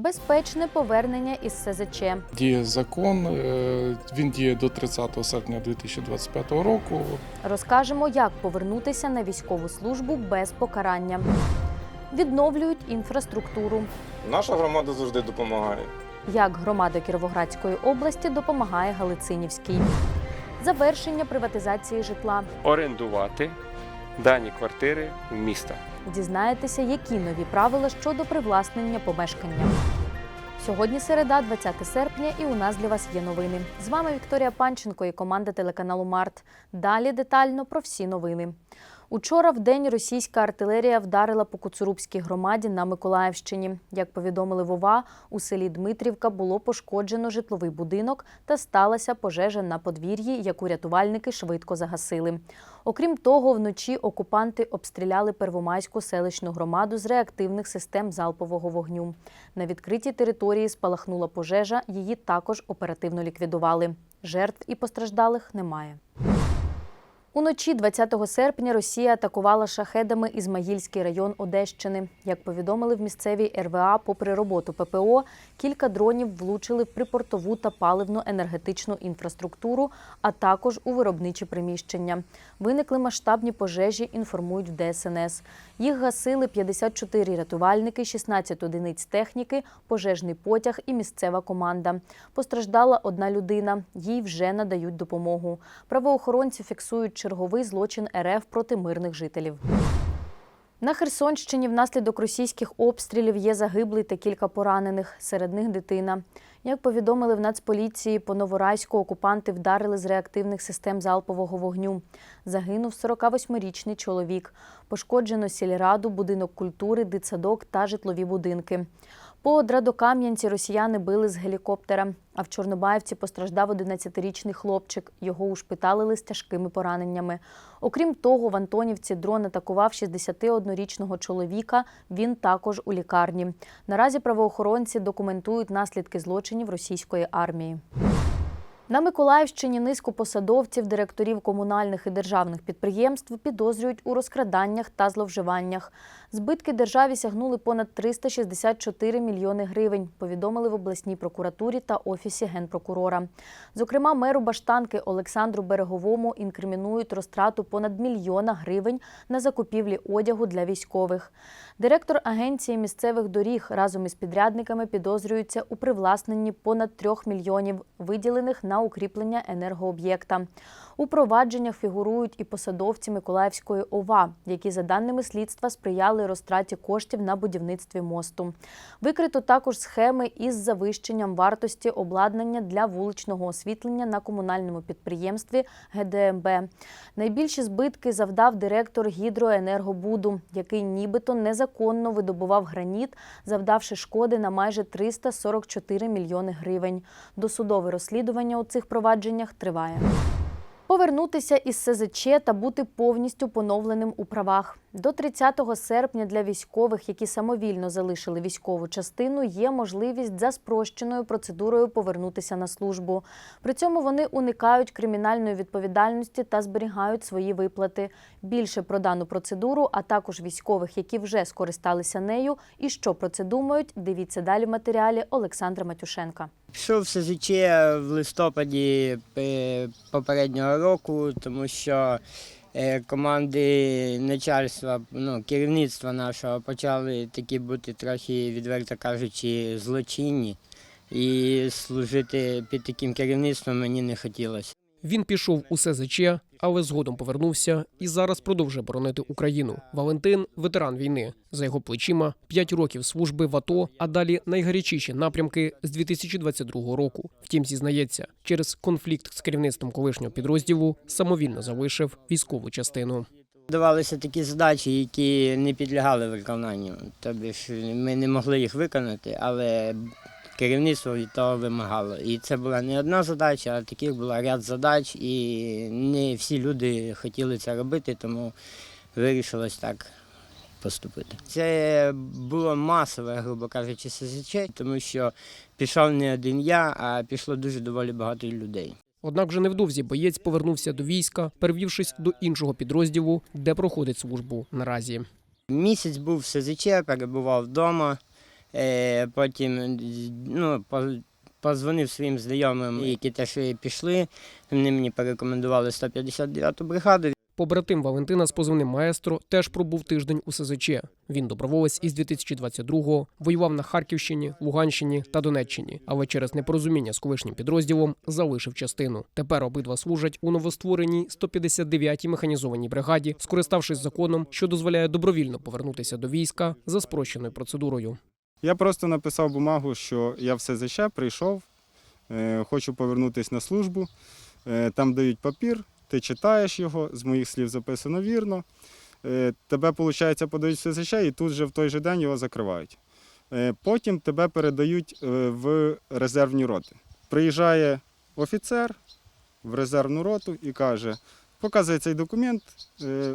Безпечне повернення із СЗЧ. Діє закон, е, він діє до 30 серпня 2025 року. Розкажемо, як повернутися на військову службу без покарання. Відновлюють інфраструктуру. Наша громада завжди допомагає. Як громада Кіровоградської області допомагає Галицинівській. Завершення приватизації житла. орендувати дані квартири в міста. Дізнаєтеся, які нові правила щодо привласнення помешкання. Сьогодні середа, 20 серпня, і у нас для вас є новини. З вами Вікторія Панченко і команда телеканалу Март. Далі детально про всі новини. Учора в день російська артилерія вдарила по Куцурубській громаді на Миколаївщині. Як повідомили Вова, у селі Дмитрівка було пошкоджено житловий будинок та сталася пожежа на подвір'ї, яку рятувальники швидко загасили. Окрім того, вночі окупанти обстріляли Первомайську селищну громаду з реактивних систем залпового вогню. На відкритій території спалахнула пожежа, її також оперативно ліквідували. Жертв і постраждалих немає. Уночі 20 серпня Росія атакувала шахедами Ізмаїльський район Одещини. Як повідомили в місцевій РВА, попри роботу ППО, кілька дронів влучили в припортову та паливно-енергетичну інфраструктуру, а також у виробничі приміщення. Виникли масштабні пожежі, інформують в ДСНС. Їх гасили 54 рятувальники, 16 одиниць техніки, пожежний потяг і місцева команда. Постраждала одна людина. Їй вже надають допомогу. Правоохоронці фіксують черговий злочин РФ проти мирних жителів. На Херсонщині внаслідок російських обстрілів є загиблий та кілька поранених. Серед них дитина. Як повідомили в Нацполіції, по Новорайську окупанти вдарили з реактивних систем залпового вогню. Загинув 48-річний чоловік. Пошкоджено сільраду, будинок культури, дитсадок та житлові будинки. По Драдокам'янці росіяни били з гелікоптера, а в Чорнобаївці постраждав 11-річний хлопчик. Його ушпиталили з тяжкими пораненнями. Окрім того, в Антонівці дрон атакував 61-річного чоловіка. Він також у лікарні. Наразі правоохоронці документують наслідки злочинів російської армії. На Миколаївщині низку посадовців, директорів комунальних і державних підприємств підозрюють у розкраданнях та зловживаннях. Збитки державі сягнули понад 364 мільйони гривень, повідомили в обласній прокуратурі та офісі генпрокурора. Зокрема, меру Баштанки Олександру Береговому інкримінують розтрату понад мільйона гривень на закупівлі одягу для військових. Директор агенції місцевих доріг разом із підрядниками підозрюється у привласненні понад трьох мільйонів, виділених на укріплення енергооб'єкта. У провадженнях фігурують і посадовці Миколаївської ОВА, які, за даними слідства, сприяли розтраті коштів на будівництві мосту. Викрито також схеми із завищенням вартості обладнання для вуличного освітлення на комунальному підприємстві ГДМБ. Найбільші збитки завдав директор гідроенергобуду, який нібито незаконно видобував граніт, завдавши шкоди на майже 344 мільйони гривень. Досудове розслідування у цих провадженнях триває. Повернутися із СЗЧ та бути повністю поновленим у правах. До 30 серпня для військових, які самовільно залишили військову частину, є можливість за спрощеною процедурою повернутися на службу. При цьому вони уникають кримінальної відповідальності та зберігають свої виплати. Більше про дану процедуру, а також військових, які вже скористалися нею, і що про це думають, дивіться далі в матеріалі Олександра Матюшенка. Пішов в СЗЧ в листопаді е, попереднього року, тому що команди начальства, ну, керівництва нашого почали такі бути трохи, відверто кажучи, злочинні. І служити під таким керівництвом мені не хотілося. Він пішов у СЗЧ, але згодом повернувся і зараз продовжує боронити Україну. Валентин ветеран війни. За його плечима 5 років служби в АТО, а далі найгарячіші напрямки з 2022 року. Втім, зізнається, через конфлікт з керівництвом колишнього підрозділу самовільно залишив військову частину. Давалися такі задачі, які не підлягали виконанню. Тобі ми не могли їх виконати, але керівництво від того вимагало. І це була не одна задача, а таких була ряд задач, і не всі люди хотіли це робити, тому вирішилось так поступити. Це було масове, грубо кажучи, СЗЧ, тому що пішов не один я, а пішло дуже доволі багато людей. Однак вже невдовзі боєць повернувся до війська, перевівшись до іншого підрозділу, де проходить службу наразі. Місяць був в СЗЧ, перебував вдома. Е, потім ну, позвонив своїм знайомим, які теж пішли. Вони мені порекомендували 159-ту бригаду. Побратим Валентина з позивним маестро теж пробув тиждень у СЗЧ. Він доброволець із 2022-го, воював на Харківщині, Луганщині та Донеччині, але через непорозуміння з колишнім підрозділом залишив частину. Тепер обидва служать у новоствореній 159-й механізованій бригаді, скориставшись законом, що дозволяє добровільно повернутися до війська за спрощеною процедурою. Я просто написав бумагу, що я все ЗЧ прийшов, е, хочу повернутися на службу. Е, Там дають папір, ти читаєш його, з моїх слів записано вірно. Е, Тебе, виходить, подають в СЗЧ і тут же в той же день його закривають. Потім тебе передають в резервні роти. Приїжджає офіцер в резервну роту і каже, показує цей документ,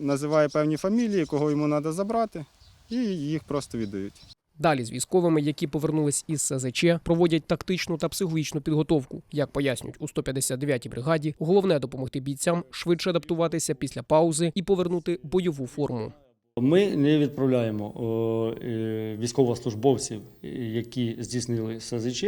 називає певні фамілії, кого йому треба забрати, і їх просто віддають. Далі з військовими, які повернулись із СЗЧ, проводять тактичну та психологічну підготовку. Як пояснюють у 159-й бригаді, головне допомогти бійцям швидше адаптуватися після паузи і повернути бойову форму. Ми не відправляємо е, військовослужбовців, які здійснили СЗЧ,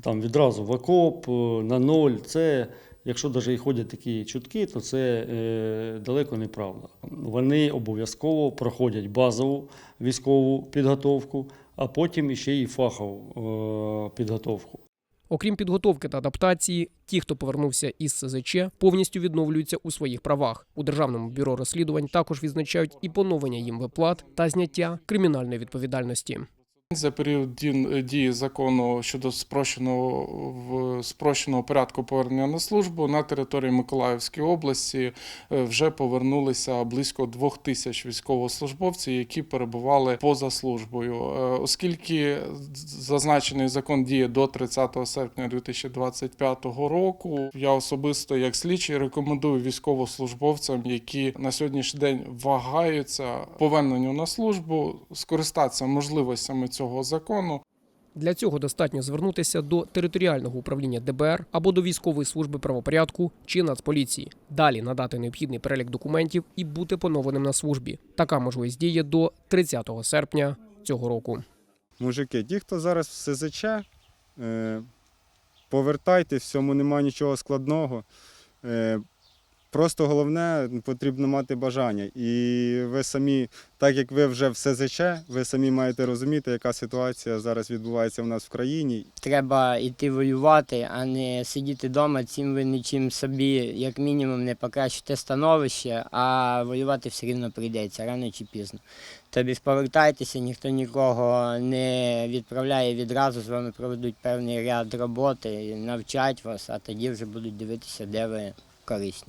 там відразу в окоп, на ноль. Це, якщо навіть і ходять такі чутки, то це е, далеко не правда. Вони обов'язково проходять базову військову підготовку, а потім іще й фахову підготовку. Окрім підготовки та адаптації, ті, хто повернувся із СЗЧ, повністю відновлюються у своїх правах. У державному бюро розслідувань також відзначають і поновлення їм виплат та зняття кримінальної відповідальності. За період дії закону щодо спрощеного в спрощеного порядку повернення на службу на території Миколаївської області е, вже повернулися близько двох тисяч військовослужбовців, які перебували поза службою. Е, Оскільки зазначений закон діє до 30 серпня 2025 року, я особисто як слідчий рекомендую військовослужбовцям, які на сьогоднішній день вагаються поверненню на службу, скористатися можливостями цього закону. Для цього достатньо звернутися до територіального управління ДБР або до військової служби правопорядку чи Нацполіції. Далі надати необхідний перелік документів і бути поновленим на службі. Така можливість діє до 30 серпня цього року. Мужики, ті, хто зараз в СЗЧ, е, повертайте, в немає нічого складного. Просто головне потрібно мати бажання. І ви самі, так як ви вже в СЗЧ, ви самі маєте розуміти, яка ситуація зараз відбувається в нас в країні. Треба йти воювати, а не сидіти вдома, цим ви нічим собі, як мінімум, не покращите становище, а воювати все рівно прийдеться рано чи пізно. Тобі ж повертайтеся, ніхто нікого не відправляє відразу, з вами проведуть певний ряд роботи, навчать вас, а тоді вже будуть дивитися, де ви корисні.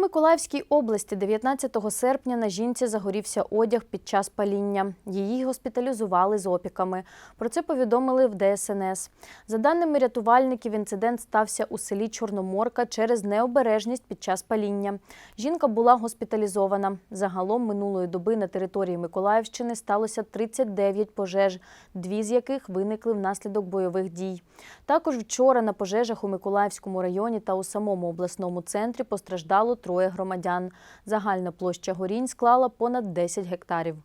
Миколаївській області 19 серпня на жінці загорівся одяг під час паління. Її госпіталізували з опіками. Про це повідомили в ДСНС. За даними рятувальників, інцидент стався у селі Чорноморка через необережність під час паління. Жінка була госпіталізована. Загалом минулої доби на території Миколаївщини сталося 39 пожеж, дві з яких виникли внаслідок бойових дій. Також вчора на пожежах у Миколаївському районі та у самому обласному центрі постраждало троє громадян. Загальна площа горінь склала понад 10 гектарів.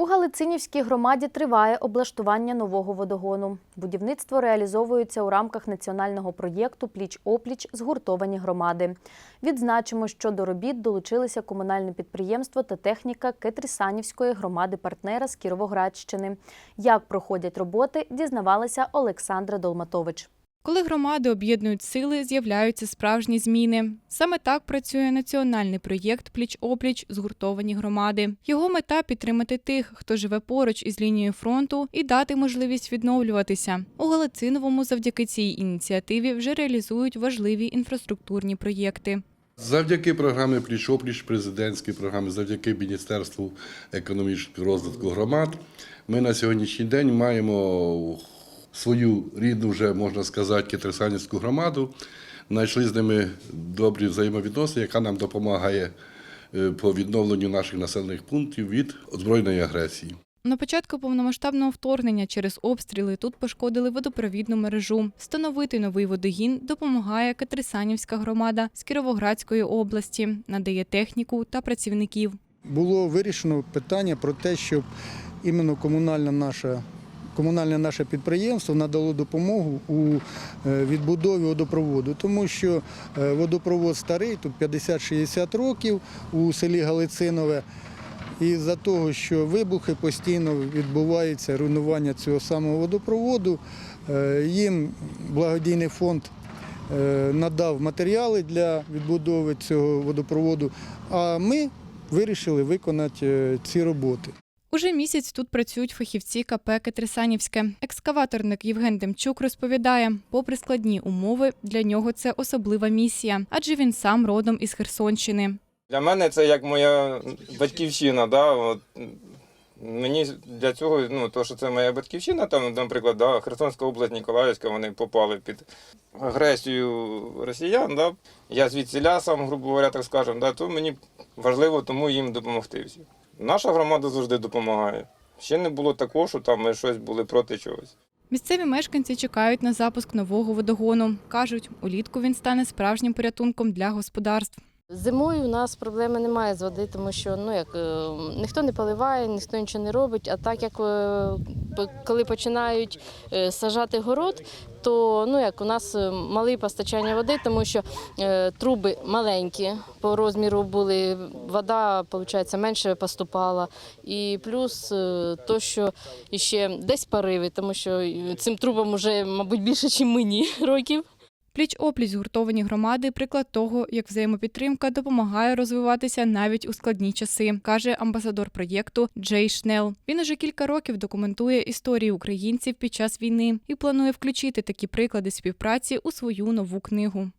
У Галицинівській громаді триває облаштування нового водогону. Будівництво реалізовується у рамках національного проєкту Пліч-опліч згуртовані громади. Відзначимо, що до робіт долучилися комунальне підприємство та техніка Кетрісанівської громади партнера з Кіровоградщини. Як проходять роботи, дізнавалася Олександра Долматович. Коли громади об'єднують сили, з'являються справжні зміни. Саме так працює національний проєкт Пліч-опліч згуртовані громади. Його мета підтримати тих, хто живе поруч із лінією фронту, і дати можливість відновлюватися. У Галициновому завдяки цій ініціативі вже реалізують важливі інфраструктурні проєкти. Завдяки програмі Пліч-опліч, президентській програмі, завдяки Міністерству економічного розвитку громад, ми на сьогоднішній день маємо свою рідну, вже можна сказати, Кітрисанівську громаду, знайшли з ними добрі взаємовідносини, яка нам допомагає е, по відновленню наших населених пунктів від збройної агресії. На початку повномасштабного вторгнення через обстріли тут пошкодили водопровідну мережу. Встановити новий водогін допомагає Катрисанівська громада з Кіровоградської області, надає техніку та працівників. було вирішено питання про те, щоб іменно комунальна наша. Комунальне наше підприємство надало допомогу у е, відбудові водопроводу, тому що е, водопровод старий, тут 50-60 років у селі Галицинове. І за того, що вибухи постійно відбуваються, руйнування цього самого водопроводу, е, їм благодійний фонд надав матеріали для відбудови цього водопроводу, а ми вирішили виконати ці роботи. Уже місяць тут працюють фахівці КП Катрисанівське. Екскаваторник Євген Демчук розповідає, попри складні умови, для нього це особлива місія, адже він сам родом із Херсонщини. Для мене це як моя батьківщина. Да? От, мені для цього, ну, то, що це моя батьківщина, там, наприклад, да, Херсонська область, Ніколаївська, вони попали під агресію росіян. Да? Я звідсіля сам, грубо говоря, так скажемо, да? то мені важливо тому їм допомогти. всім. Наша громада завжди допомагає. Ще не було такого, що там ми щось були проти чогось. Місцеві мешканці чекають на запуск нового водогону. Кажуть, улітку він стане справжнім порятунком для господарств. Зимою у нас проблеми немає з води, тому що ну як е, ніхто не поливає, ніхто нічого не робить. А так як е, коли починають е, сажати город, то ну як у нас мале постачання води, тому що е, труби маленькі по розміру були, вода виходить, менше поступала. І плюс е, то, що ще десь пориви, тому що цим трубам вже, мабуть, більше, ніж мені років. Пліч-опліч згуртовані громади приклад того, як взаємопідтримка допомагає розвиватися навіть у складні часи, каже амбасадор проєкту Джей Шнел. Він уже кілька років документує історії українців під час війни і планує включити такі приклади співпраці у свою нову книгу.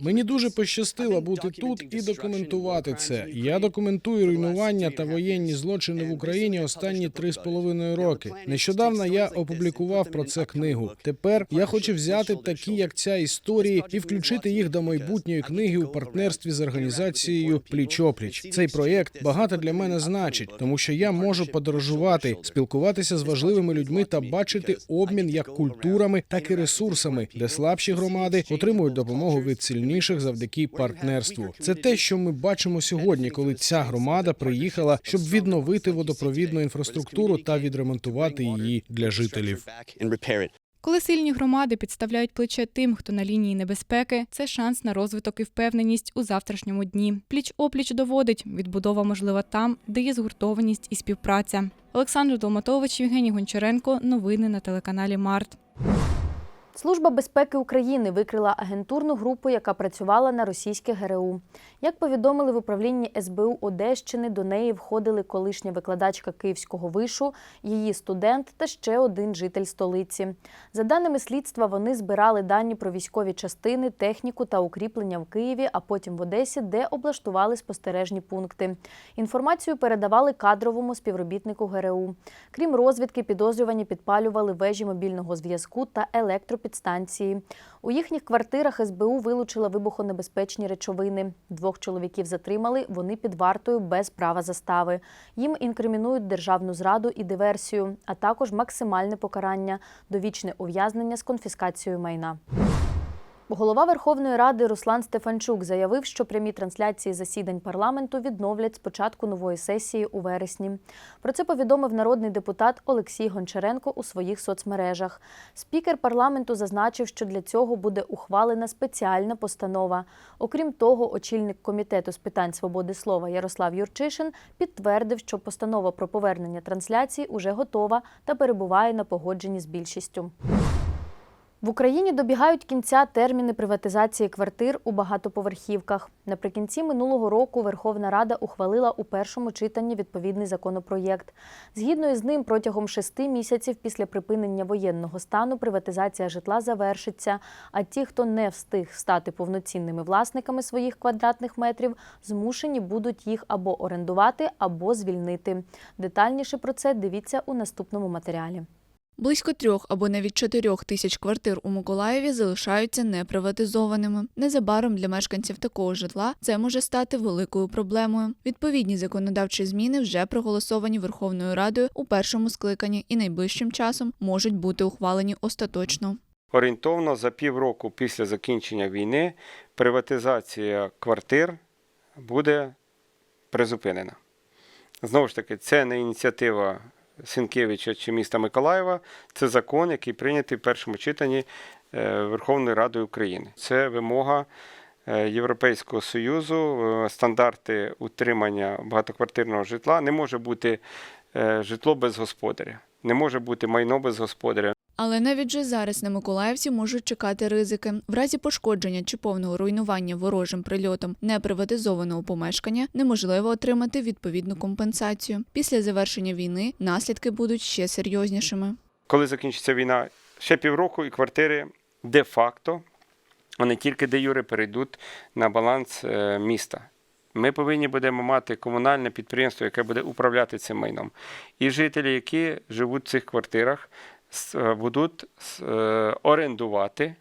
Мені дуже пощастило бути тут і документувати це. Я документую руйнування та воєнні злочини в Україні останні три з половиною роки. Нещодавно я опублікував про це книгу. Тепер я хочу взяти такі, як ця історії, і включити їх до майбутньої книги у партнерстві з організацією Пліч-опліч. Цей проєкт багато для мене значить, тому що я можу подорожувати, спілкуватися з важливими людьми та бачити обмін як культурами, так і ресурсами, де слабші громади отримують допомогу від сильніших завдяки партнерству. Це те, що ми бачимо сьогодні, коли ця громада приїхала, щоб відновити водопровідну інфраструктуру та відремонтувати її для жителів. Коли сильні громади підставляють плече тим, хто на лінії небезпеки, це шанс на розвиток і впевненість у завтрашньому дні. Пліч опліч доводить, відбудова можлива там, де є згуртованість і співпраця. Олександр Долматович, Євгеній Гончаренко. Новини на телеканалі Март. Служба безпеки України викрила агентурну групу, яка працювала на російське ГРУ. Як повідомили в управлінні СБУ Одещини, до неї входили колишня викладачка Київського вишу, її студент та ще один житель столиці. За даними слідства, вони збирали дані про військові частини, техніку та укріплення в Києві, а потім в Одесі, де облаштували спостережні пункти. Інформацію передавали кадровому співробітнику ГРУ. Крім розвідки, підозрювані підпалювали вежі мобільного зв'язку та електропідстанції. У їхніх квартирах СБУ вилучила вибухонебезпечні речовини. Двох чоловіків затримали, вони під вартою без права застави. Їм інкримінують державну зраду і диверсію, а також максимальне покарання довічне ув'язнення з конфіскацією майна. Голова Верховної Ради Руслан Стефанчук заявив, що прямі трансляції засідань парламенту відновлять з початку нової сесії у вересні. Про це повідомив народний депутат Олексій Гончаренко у своїх соцмережах. Спікер парламенту зазначив, що для цього буде ухвалена спеціальна постанова. Окрім того, очільник комітету з питань свободи слова Ярослав Юрчишин підтвердив, що постанова про повернення трансляцій уже готова та перебуває на погодженні з більшістю. В Україні добігають кінця терміни приватизації квартир у багатоповерхівках. Наприкінці минулого року Верховна Рада ухвалила у першому читанні відповідний законопроєкт. Згідно із ним, протягом шести місяців після припинення воєнного стану приватизація житла завершиться. А ті, хто не встиг стати повноцінними власниками своїх квадратних метрів, змушені будуть їх або орендувати, або звільнити. Детальніше про це дивіться у наступному матеріалі. Близько трьох або навіть чотирьох тисяч квартир у Миколаєві залишаються неприватизованими. Незабаром для мешканців такого житла це може стати великою проблемою. Відповідні законодавчі зміни вже проголосовані Верховною Радою у першому скликанні і найближчим часом можуть бути ухвалені остаточно. Орієнтовно за півроку після закінчення війни приватизація квартир буде призупинена. Знову ж таки, це не ініціатива Сінкевича чи міста Миколаєва, це закон, який прийнятий в першому читанні Верховної Верховною Радою України. Це вимога е, Європейського Союзу, е, стандарти утримання багатоквартирного житла. Не може бути е, житло без господаря, не може бути майно без господаря. Але навіть же зараз на миколаївці можуть чекати ризики. В разі пошкодження чи повного руйнування ворожим прильотом неприватизованого помешкання неможливо отримати відповідну компенсацію. Після завершення війни наслідки будуть ще серйознішими. коли закінчиться війна, ще півроку і квартири де-факто, не тільки де юре перейдуть на баланс е, міста. Ми повинні будемо мати комунальне підприємство, яке буде управляти цим майном. І жителі, які живуть в цих квартирах, будуть е, орендувати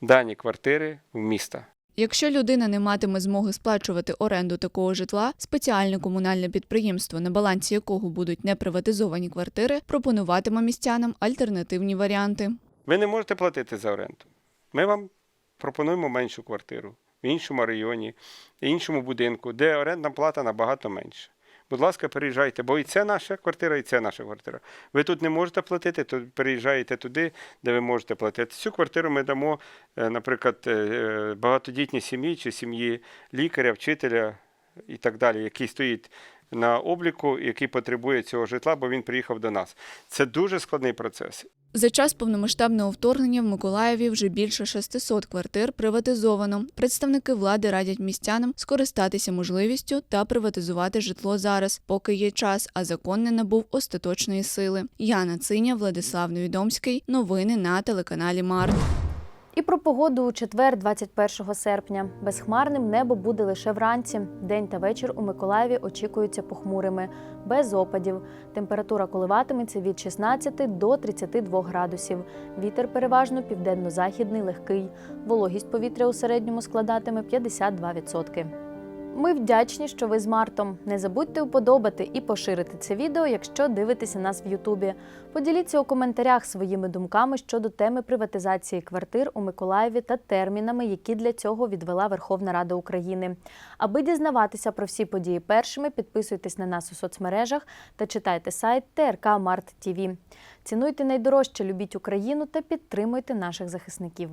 дані квартири в міста. Якщо людина не матиме змоги сплачувати оренду такого житла, спеціальне комунальне підприємство, на балансі якого будуть неприватизовані квартири, пропонуватиме містянам альтернативні варіанти. Ви не можете платити за оренду. Ми вам пропонуємо меншу квартиру в іншому районі, іншому будинку, де орендна плата набагато менша. Будь ласка, переїжджайте, бо і це наша квартира, і це наша квартира. Ви тут не можете платити, то переїжджаєте туди, де ви можете платити. Цю квартиру ми дамо, е, наприклад, е, е, багатодітній сім'ї чи сім'ї лікаря, вчителя і так далі, який стоїть на обліку, який потребує цього житла, бо він приїхав до нас. Це дуже складний процес. За час повномасштабного вторгнення в Миколаєві вже більше 600 квартир приватизовано. Представники влади радять містянам скористатися можливістю та приватизувати житло зараз, поки є час, а закон не набув остаточної сили. Яна Циня, Владислав Невідомський. Новини на телеканалі Март. І про погоду у четвер, 21 серпня. Безхмарним небо буде лише вранці. День та вечір у Миколаєві очікуються похмурими, без опадів. Температура коливатиметься від 16 до 32 градусів. Вітер переважно південно-західний, легкий. Вологість повітря у середньому складатиме 52%. Ми вдячні, що ви з Мартом. Не забудьте уподобати і поширити це відео, якщо дивитеся нас в Ютубі. Поділіться у коментарях своїми думками щодо теми приватизації квартир у Миколаєві та термінами, які для цього відвела Верховна Рада України. Аби дізнаватися про всі події першими, підписуйтесь на нас у соцмережах та читайте сайт ТРК Март ТІВІ. Цінуйте найдорожче, любіть Україну та підтримуйте наших захисників.